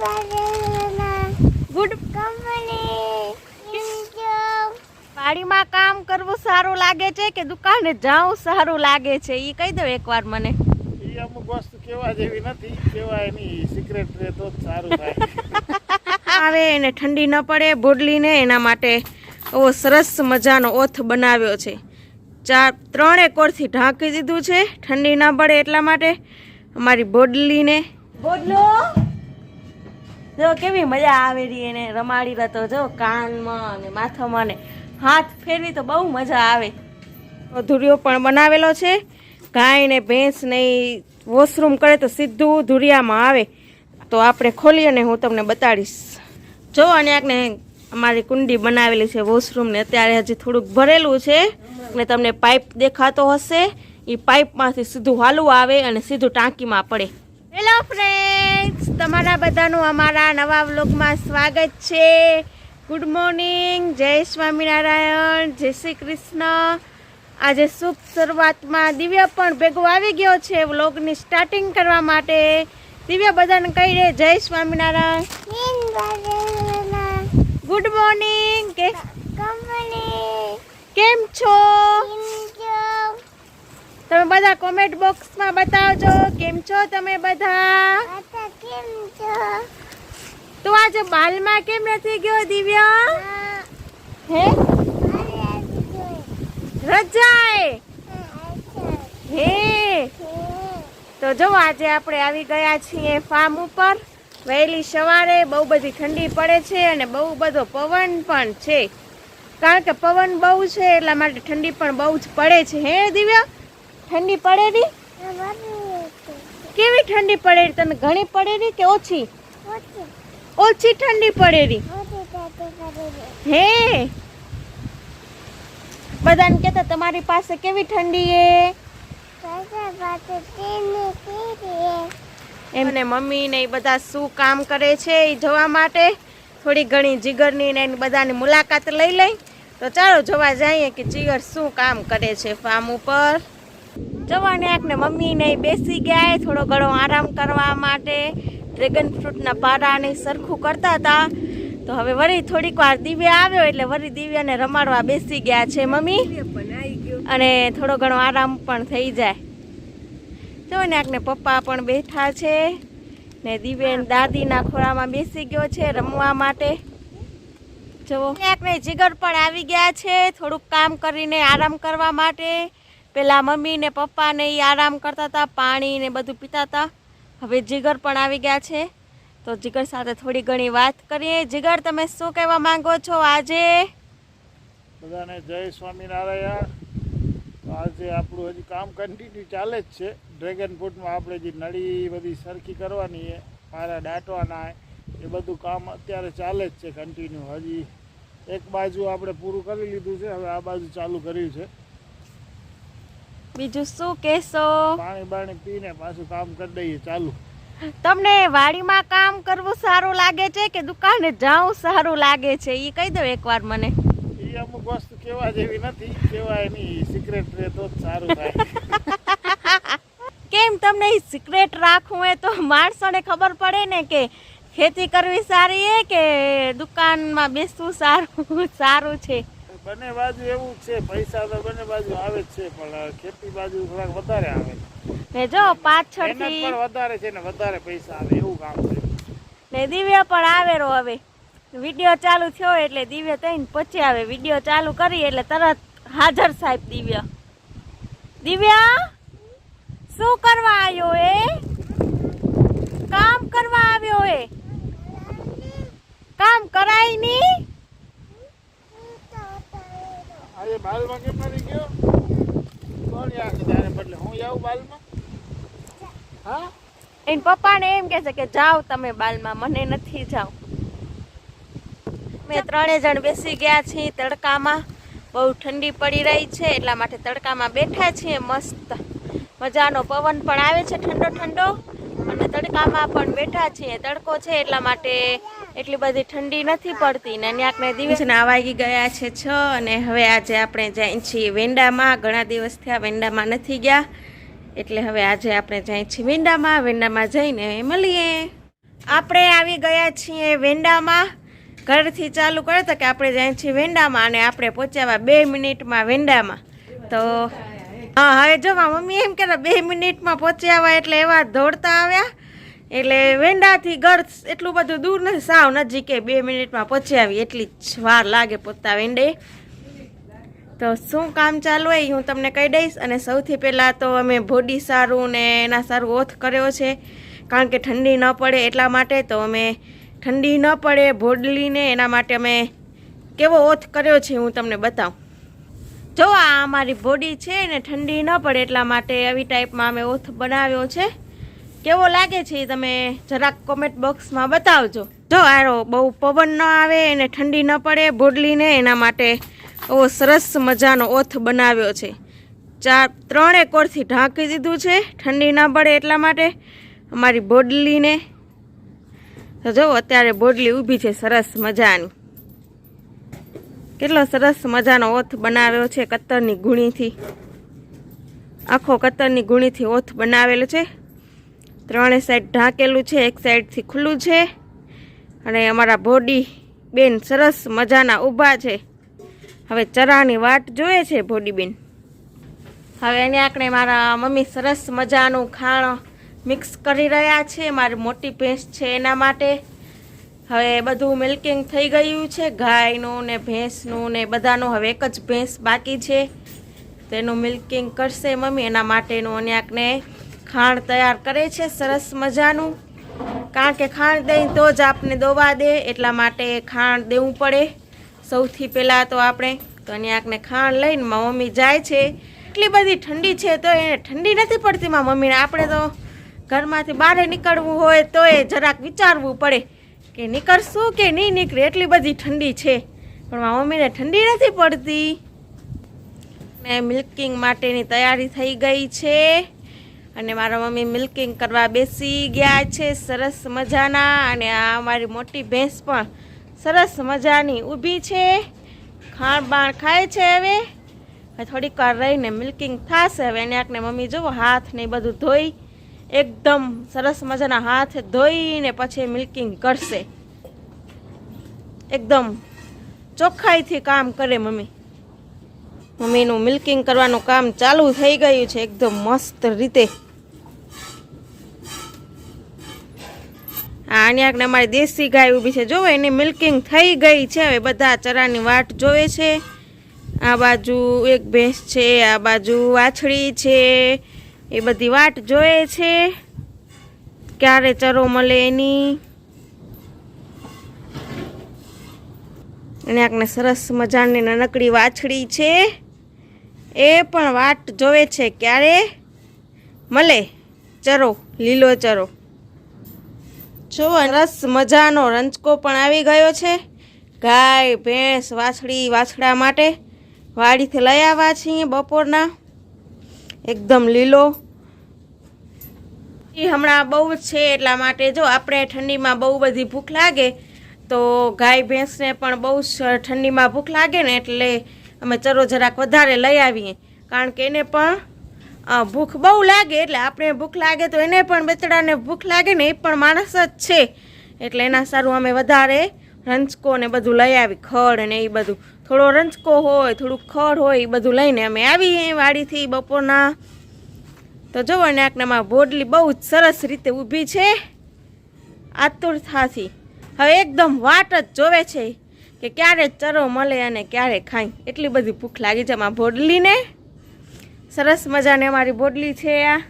Good વાડીમાં કામ કરવું સારું લાગે છે કે દુકાને જાવું સારું લાગે છે? એ કહી દો એકવાર મને. અમુક વસ્તુ કેવા જેવી નથી કેવા એની સિક્રેટ રહે તો સારું થાય. આવે એને ઠંડી ન પડે બોડલીને એના માટે એવો સરસ મજાનો ઓથ બનાવ્યો છે. ચાર ત્રણે કોરથી ઢાંકી દીધું છે ઠંડી ના પડે એટલા માટે અમારી બોડલીને બોડલો જો કેવી મજા આવે રહી એને રમાડી રહેતો જો કાનમાં અને માથામાં ને હાથ ફેરવી તો બહુ મજા આવે. ધૂરિયો પણ બનાવેલો છે. ગાય ને ભેંસ ને વોશરૂમ કરે તો સીધું ધૂરિયામાં આવે. તો આપણે ખોલી અને હું તમને બતાડીશ. જો અને આને અમારી કુંડી બનાવેલી છે વોશરૂમ ને અત્યારે હજી થોડુંક ભરેલું છે. ને તમને પાઇપ દેખાતો હશે. એ પાઇપમાંથી સીધું હાલવું આવે અને સીધું ટાંકીમાં પડે. હેલો ફ્રેન્ડ્સ તમારા બધાનું અમારા નવા વ્લોગમાં સ્વાગત છે. ગુડ મોર્નિંગ જય સ્વામિનારાયણ. જય શ્રી કૃષ્ણ. આજે શુભ શરૂઆતમાં દિવ્ય પણ ભેગો આવી ગયો છે વ્લોગની સ્ટાર્ટિંગ કરવા માટે. દિવ્ય બધાને કહી દે જય સ્વામિનારાયણ. ગુડ મોર્નિંગ કેમ છો? બધા કોમેન્ટ બોક્સમાં બતાવજો. કેમ છો તમે બધા? તું આજે બાલમાં કેમ નથી ગયો દિવ્ય? હે. રજાય હે તો જો આજે આપણે આવી ગયા છીએ ફાર્મ ઉપર. વહેલી સવારે બહુ બધી ઠંડી પડે છે અને બહુ બધો પવન પણ છે. કારણ કે પવન બહુ છે એટલા માટે ઠંડી પણ બહુ જ પડે છે. હે દિવ્ય? ઠંડી પડે ની કેવી ઠંડી પડે રી? તને ઘણી પડે રી કે ઓછી? ઓછી ઠંડી પડે રી. હે? બધાને કહેતા, તમારી પાસે કેવી ઠંડી એ? એમને મમ્મી ને એ બધા શું કામ કરે છે એ જોવા માટે? થોડી ઘણી જીગરની ને બધાની મુલાકાત લઈ લઈ. તો ચાલો જોવા જઈએ કે જીગર શું કામ કરે છે ફાર્મ ઉપર. જવાને ને મમ્મી ને બેસી ગયા થોડો ઘણો આરામ કરવા માટે. ડ્રેગન ફ્રૂટના પારાને સરખું કરતા હતા. તો હવે વળી થોડીક વાર દિવ્ય આવ્યો એટલે વળી દિવ્યાને રમાડવા બેસી ગયા છે મમ્મી. અને થોડો ઘણો આરામ પણ થઈ જાય. જો ને આકને પપ્પા પણ બેઠા છે ને દિવ્યેન દાદીના ખોળામાં બેસી ગયો છે રમવા માટે. જો આકને જીગર પણ આવી ગયા છે થોડુંક કામ કરીને આરામ કરવા માટે. પેલા મમ્મી ને પપ્પા ને ઈ આરામ કરતા હતા, પાણી ને બધું પીતા હતા. હવે જીગર પણ આવી ગયા છે. તો જીગર સાથે થોડી ઘણી વાત કરીએ. જીગર, તમે શું કહેવા માંગો છો આજે? બધાને જય સ્વામિનારાયણ. આજે આપણું હજી કામ કન્ટિન્યુ ચાલે જ છે. ડ્રેગન ફ્રૂટમાં આપણે જે નળી બધી સરખી કરવાની છે, મારા દાટવાના એ બધું કામ અત્યારે ચાલે જ છે કન્ટિન્યુ હજી એક બાજુ આપણે પૂરું કરી લીધું છે, હવે આ બાજુ ચાલુ કર્યું છે. બીજું શું કહેશો? પાણી બાણી પીને પાછું કામ કરી દઈએ ચાલુ. તમને વાડીમાં કામ કરવું સારું લાગે છે કે દુકાને જાવું સારું લાગે છે? એ કહી દો એકવાર મને. એ અમુક વસ્તુ કેવા જેવી નથી કેવા એની સિક્રેટ રહે તો સારું થાય. કેમ તમને સિક્રેટ રાખવું એ તો માણસોને ખબર પડે ને કે ખેતી કરવી સારી છે કે દુકાનમાં બેસવું સારું સારું છે? બંને બાજુ એવું છે પૈસા તો બંને બાજુ આવે જ છે પણ ખેતી બાજુ થોડાક વધારે આવે. ને જો મહેનત પાછળથી પણ વધારે છે ને વધારે પૈસા આવે એવું કામ છે. ને દિવ્ય પણ આવેરો હવે. વીડિયો ચાલુ થયો એટલે દિવ્ય થઈને પછી આવે. વીડિયો ચાલુ કરી એટલે તરત હાજર સાહેબ દિવ્ય. દિવ્ય શું કરવા આવ્યો એ? કામ કરવા આવ્યો એ? કામ કરાયની આજે બાલમાં કેમ નથી ગયો? કોણ યાર છે તારે બદલે હું જાઉં બાલમાં? હા? એન પપ્પાને એમ કહે છે કે જાઓ તમે બાલમાં, મને નથી જાવ મેં ત્રણે જણ બેસી ગયા છીએ તડકામાં. બહુ ઠંડી પડી રહી છે, એટલા માટે તડકામાં બેઠા છીએ મસ્ત. મજાનો પવન પણ આવે છે ઠંડો ઠંડો અને તડકામાં પણ બેઠા છીએ. તડકો છે એટલા માટે એટલી બધી ઠંડી નથી પડતી ને દિવસ ના વાગી ગયા છે છ અને હવે આજે આપણે જાય છીએ વેંડામાં. ઘણા દિવસ થયા વેંડામાં નથી ગયા. એટલે હવે આજે આપણે જાય છીએ વેંડામાં. વેંડામાં જઈને મળીએ. આપણે આવી ગયા છીએ વેંડામાં. ઘરથી ચાલુ કર્યો તો કે આપણે જાય છીએ વેંડામાં અને આપણે પહોંચ્યા બે મિનિટમાં વેંડામાં. તો હા, હવે જો મમ્મી એમ કે બે મિનિટમાં પહોંચ્યા આવ્યા એટલે એવા દોડતા આવ્યા. એટલે વેંડાથી ગળ એટલું બધું દૂર નથી, સાવ નજીકે બે મિનિટમાં પહોંચી આવી. એટલી જ વાર લાગે પોતા વેંડે. તો શું કામ ચાલુ હોય હું તમને કહી દઈશ. અને સૌથી પહેલાં તો અમે ભોડી સારું ને એના સારું ઓથ કર્યો છે. કારણ કે ઠંડી ન પડે એટલા માટે તો અમે ઠંડી ન પડે ભોડલીને એના માટે અમે કેવો ઓથ કર્યો છે હું તમને બતાવું. જો આ અમારી બોડી છે ને ઠંડી ન પડે એટલા માટે આવી ટાઈપમાં અમે ઓથ બનાવ્યો છે. કેવો લાગે છે તમે જરાક કોમેન્ટ બોક્સમાં બતાવજો. જો આરો બહુ પવન ન આવે અને ઠંડી ન પડે, બોડલીને એના માટે એવો સરસ મજાનો ઓથ બનાવ્યો છે. ચાર ત્રણે કોરથી ઢાંકી દીધું છે, ઠંડી ના પડે એટલા માટે અમારી બોડલીને. તો જો અત્યારે બોડલી ઊભી છે સરસ મજાની. કેટલો સરસ મજાનો ઓથ બનાવ્યો છે કત્તરની ગુણીથી. આખો કત્તરની ગુણીથી ઓથ બનાવેલો છે. ત્રણે સાઈડ ઢાંકેલું છે, એક સાઈડથી ખુલ્લું છે. અને અમારા બોડી બેન સરસ મજાના ઊભા છે. હવે ચરાની વાટ જોઈએ છે બોડી બેન. હવે એને આંકણે મારા મમ્મી સરસ મજાનું ખાણ મિક્સ કરી રહ્યા છે. મારી મોટી ભેંસ છે એના માટે. હવે બધું મિલ્કિંગ થઈ ગયું છે, ગાયનું ને ભેંસનું ને બધાનું હવે એક જ ભેંસ બાકી છે. તેનું મિલ્કિંગ કરશે મમ્મી, એના માટેનું અને આકને ખાણ તૈયાર કરે છે, સરસ મજાનું. કારણ કે ખાણ દઈ તો જ આપને દોવા દે, એટલા માટે ખાણ દેવું પડે. સૌથી પહેલાં તો આપણે તો આપણે ખાણ લઈને મમ્મી જાય છે. એટલી બધી ઠંડી છે તો એને ઠંડી નથી પડતી મા મમ્મીને. આપણે તો ઘરમાંથી બહાર નીકળવું હોય તો એ જરાક વિચારવું પડે. કે નીકળશું કે નહીં નીકળે? એટલી બધી ઠંડી છે. પણ મારા મમ્મીને ઠંડી નથી પડતી. મેં મિલ્કિંગ માટેની તૈયારી થઈ ગઈ છે. અને મારા મમ્મી મિલ્કિંગ કરવા બેસી ગયા છે. સરસ મજાના. અને આ અમારી મોટી ભેંસ પણ સરસ મજાની ઊભી છે. ખાણ બાણ ખાય છે હવે. થોડીક વાર રહીને મિલ્કિંગ થશે. હવે એને આંકને મમ્મી જુઓ હાથ ને બધું ધોઈ એકદમ સરસ મજાના હાથ ધોઈને પછી મિલ્કિંગ કરશે. એકદમ ચોખ્ખાઈથી કામ કરે મમ્મી. મમ્મીનું મિલ્કિંગ કરવાનું કામ ચાલુ થઈ ગયું છે, એકદમ મસ્ત રીતે. આન્યાકને અમારી દેશી ગાય ઊભી છે. જોવે, એની મિલ્કિંગ થઈ ગઈ છે. હવે બધા ચરાની વાટ જોવે છે. આ બાજુ એક ભેંસ છે, આ બાજુ વાછડી છે. એ બધી વાટ જોઈએ છે. ક્યારે ચરો મળે એની? અને આકને સરસ મજાની નાનકડી વાછડી છે. એ પણ વાટ જોવે છે. ક્યારે મળે? ચરો, લીલો ચરો. જો રસ મજાનો રંચકો પણ આવી ગયો છે. ગાય, ભેંસ, વાછડી, વાછડા માટે વાડીથી લઈ આવ્યા છીએ બપોરના. એકદમ લીલો. હમણાં બહુ જ છે એટલા માટે જો આપણે ઠંડીમાં બહુ બધી ભૂખ લાગે, તો ગાય ભેંસને પણ બહુ જ ઠંડીમાં ભૂખ લાગે ને એટલે અમે ચરો જરાક વધારે લઈ આવીએ. કારણ કે એને પણ ભૂખ બહુ લાગે એટલે આપણે ભૂખ લાગે તો એને પણ બેચડાને ભૂખ લાગે ને એ પણ માણસ જ છે. એટલે એના સારું અમે વધારે રંચકો ને બધું લઈ આવી, ખડ ને એ બધું. થોડો રંચકો હોય, થોડુંક ખડ હોય, એ બધું લઈને અમે આવીએ વાડીથી બપોરના. તો જુઓ ને આકનામાં બોડલી બહુ જ સરસ રીતે ઊભી છે. આતુરતાથી હવે એકદમ વાટ જ જોવે છે કે ક્યારે ચરો મળે અને ક્યારે ખાય. એટલી બધી ભૂખ લાગી છે આમાં બોડલીને સરસ મજાની અમારી બોડલી છે આ.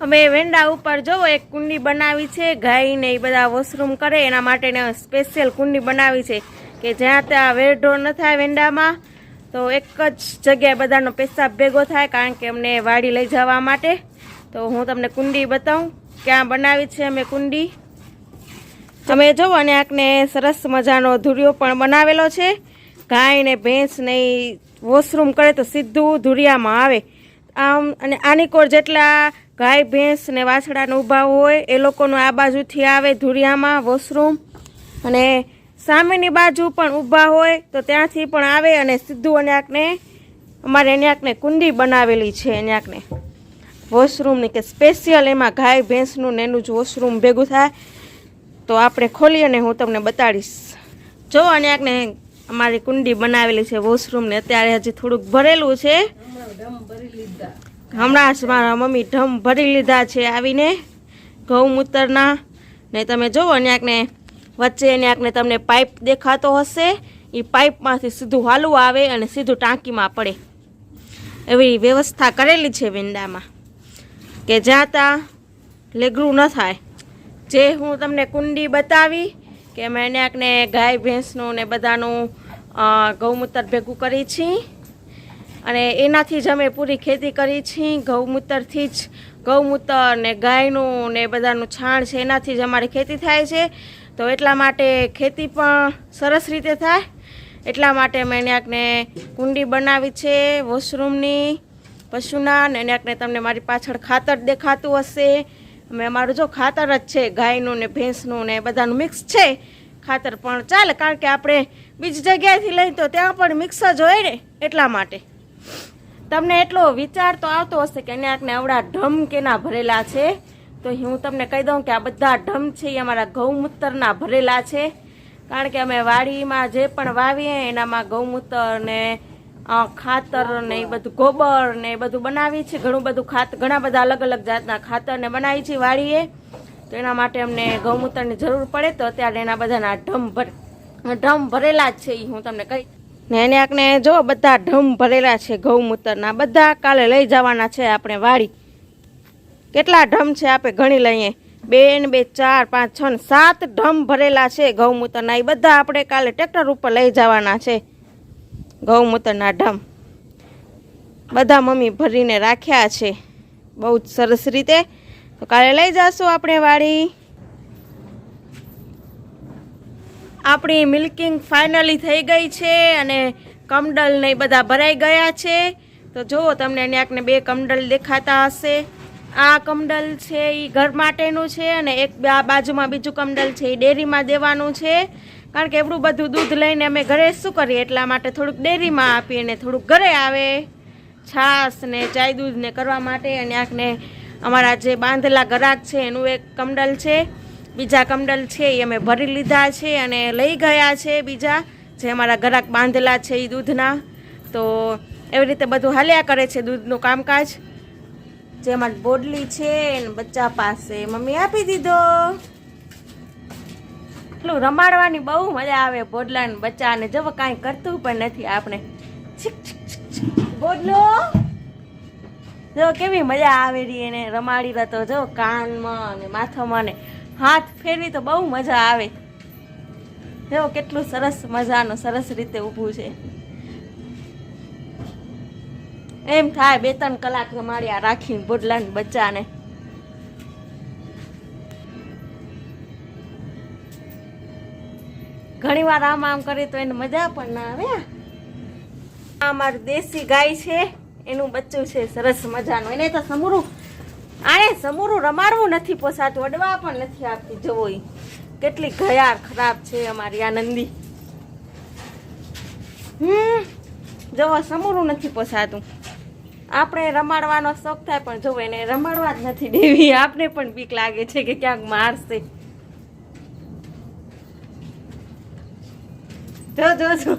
અમે વેંડા ઉપર જોવો, એક કુંડી બનાવી છે, ગાયને એ બધા વોશરૂમ કરે, એના માટેને સ્પેશિયલ કુંડી બનાવી છે. કે જ્યાં ત્યાં વેરઢોર ન થાય વેંડામાં, તો એક જ જગ્યાએ બધાનો પેશાબ ભેગો થાય કારણ કે અમને વાડી લઈ જવા માટે. તો હું તમને કુંડી બતાવું, ક્યાં બનાવી છે અમે કુંડી. તમે જોવો અને આંકને સરસ મજાનો ધુરિયો પણ બનાવેલો છે. ગાય ને ભેંસ ને વોશરૂમ કરે તો સીધું ધુરિયામાં આવે. આમ, અને આની કોર જેટલા ગાય, ભેંસ ને વાછડાને ઊભા હોય, એ લોકોનું આ બાજુથી આવે ધુરિયામાં વોશરૂમ. અને સામેની બાજુ પણ ઊભા હોય તો ત્યાંથી પણ આવે અને સીધું અન્યાકને અમારે અન્યાકને કુંડી બનાવેલી છે અન્યાકને વોશરૂમની કે સ્પેશિયલ એમાં ગાય ભેંસનું ને એનું જ વોશરૂમ ભેગું થાય, તો આપણે ખોલી અને હું તમને બતાડીશ. જો અન્યાકને અમારી કુંડી બનાવેલી છે વોશરૂમને, અત્યારે હજી થોડુંક ભરેલું છે. હમણાં જ મારા મમ્મી ઢમ ભરી લીધા છે આવીને ગૌમૂત્રના ને તમે જુઓ ન્યાકને વચ્ચે ન્યાકને તમને પાઇપ દેખાતો હશે. એ પાઇપમાંથી સીધું હાલવું આવે અને સીધું ટાંકીમાં પડે. એવી વ્યવસ્થા કરેલી છે વિંડામાં. કે જ્યાં ત્યાં લેગરું ન થાય. જે હું તમને કુંડી બતાવી કે મેં ન્યાકને ગાય, ભેંસનું ને બધાનું ગૌમૂત્ર ભેગું કરી છી. અને એનાથી જ અમે પૂરી ખેતી કરી છીએ ગૌમૂત્રથી જ ગૌમૂત્ર ને ગાયનું ને બધાનું છાણ છે, એનાથી જ અમારી ખેતી થાય છે. તો એટલા માટે ખેતી પણ સરસ રીતે થાય. એટલા માટે મેં ન્યાકને કુંડી બનાવી છે, વોશરૂમની, પશુના, ને ન્યાકને તમને મારી પાછળ ખાતર દેખાતું હશે. અમે અમારું જો ખાતર જ છે, ગાયનું ને ભેંસનું ને બધાનું મિક્સ છે. ખાતર પણ ચાલે, કારણ કે આપણે બીજી જગ્યાએથી લઈ તો ત્યાં પણ મિક્સ જ હોય ને, એટલા માટે. તમને એટલો વિચાર તો આવતો હશે કે ક્યાંક ને આવડા ઢમ કેના ભરેલા છે. તો હું તમને કહી દઉં કે આ બધા ઢમ છે, એ અમારા ગૌમૂત્રના ભરેલા છે. કારણ કે અમે વાડીમાં જે પણ વાવીએ, એનામાં ગૌમૂત્ર ને ખાતર ને, એ બધું ગોબર ને, એ બધું બનાવીએ છીએ. ઘણું બધું ખાત, ઘણા બધા અલગ અલગ જાતના ખાતર ને છીએ વાડીએ. તો એના માટે અમને ગૌમૂત્રની જરૂર પડે. તો અત્યારે એના બધાના ઢમ ભર, ઢમ ભરેલા જ છે એ હું તમને કહી. ને એને આકને જો બધા ઢમ ભરેલા છે ગૌમૂત્રના, બધા કાલે લઈ જવાના છે આપણે વાડી. કેટલા ઢમ છે આપણે ગણી લઈએ. બે ને બે, ચાર, પાંચ, છ ને સાત ઢમ ભરેલા છે ગૌમૂત્રના. એ બધા આપણે કાલે ટ્રેક્ટર ઉપર લઈ જવાના છે. ગૌમૂત્રના ઢમ. બધા મમ્મી ભરીને રાખ્યા છે. બહુ જ સરસ રીતે. તો કાલે લઈ જશું આપણે વાડી. આપણી મિલ્કિંગ ફાઇનલી થઈ ગઈ છે અને કમડલ ને બધા ભરાઈ ગયા છે. તો જુઓ તમને ન્યાકને બે કમડલ દેખાતા હશે. આ કમડલ છે એ ઘર માટેનું છે અને એક બાજુમાં બીજું કમડલ છે એ ડેરીમાં દેવાનું છે. કારણ કે એવડું બધું દૂધ લઈને અમે ઘરે શું કરીએ? એટલા માટે થોડુંક ડેરીમાં આપીએ અને થોડુંક ઘરે આવે. છાશ ને ચાય દૂધ ને કરવા માટે અને આંખને અમારા જે બાંધેલા ગરાક છે એનું એક કમડલ છે. બીજા કમડલ છે એ અમે ભરી લીધા છે અને લઈ ગયા છે બીજા, જે અમારા ગરાક બાંધેલા છે એ દૂધના. તો એવી રીતે બધું હાલ્યા કરે છે દૂધનું કામકાજ. જે અમારી બોડલી છે બચ્ચા પાસે મમ્મી આપી દીધો. એટલું રમાડવાની બહુ મજા આવે બોડલા બચ્ચા ને જવો કાંઈ કરતું પણ નથી આપણે. બોડલો. જો કેવી મજા આવે રહી એને રમાડી રહેતો જો કાનમાં અને માથામાં ને હાથ ફેરવી તો બહુ મજા આવે. જો કેટલું સરસ મજાનું, સરસ રીતે ઊભું છે. એમ થાય, બે ત્રણ કલાક રમાડ્યા, રાખીને બોડલાને બચ્ચાને. ઘણી વાર આમ આમ કરી તો એને મજા પણ ના આવે આ મારું દેશી ગાય છે, એનું બચ્ચું છે, સરસ મજાનું. એને તો સમૂરું, આને સમૂરું રમાડવું નથી પોસાતું, અડવા પણ નથી આપતી જવો કેટલી ઘયાર ખરાબ છે અમારી આનંદી હમ જવો સમૂરું નથી પોસાતું. આપણે રમાડવાનો શોખ થાય, પણ જો એને રમાડવા જ નથી દેવી આપણે પણ બીક લાગે છે કે ક્યાંક મારશે. જો જો જો.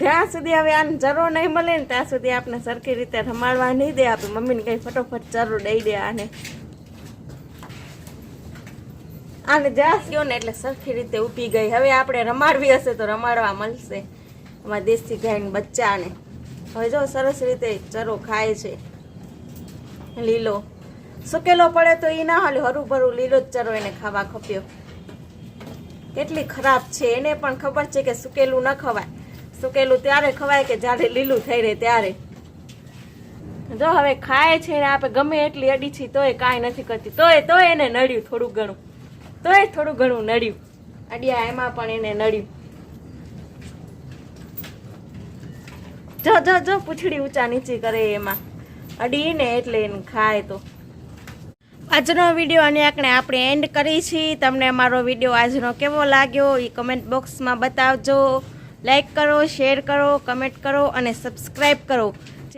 જ્યાં સુધી હવે આને ચરો નહીં મળે ને, ત્યાં સુધી આપણે સરખી રીતે રમાડવા નહીં દે, આપણે મમ્મીને કંઈ ફટોફટ ચરો દઈ દે આને. આને જ્યાં ગયો ને એટલે સરખી રીતે ઊભી ગઈ. હવે આપણે રમાડવી હશે તો રમાડવા મળશે. અમારા દેશી ગાયને બચ્ચાને. હવે જો સરસ રીતે ચરો ખાય છે, લીલો. સુકેલો પડે તો એ ના હાલે, હરુભરું લીલો જ ચરો એને ખાવા ખપ્યો. કેટલી ખરાબ છે, એને પણ ખબર છે કે સુકેલું ન ખવાય. સુકેલું ત્યારે ખવાય કે જ્યારે લીલું થઈ રહે ત્યારે. જો હવે ખાય છે ને આપણે ગમે એટલી અડી છે તોય કાંઈ નથી કરતી. તોય તોય એને નડ્યું થોડું ઘણું. તોય થોડું ઘણું નડ્યું. અડિયા એમાં પણ એને નડ્યું. જો જો જો, પૂછડી ઊંચા નીચી કરે એમાં. અડીને એટલે એને ખાય તો. આજનો વીડિયો અને આપણે આપણે એન્ડ કરી છીએ તમને અમારો વીડિયો આજનો કેવો લાગ્યો એ કમેન્ટ બોક્સમાં બતાવજો. લાઈક કરો શેર કરો કમેન્ટ કરો અને સબસ્ક્રાઈબ કરો.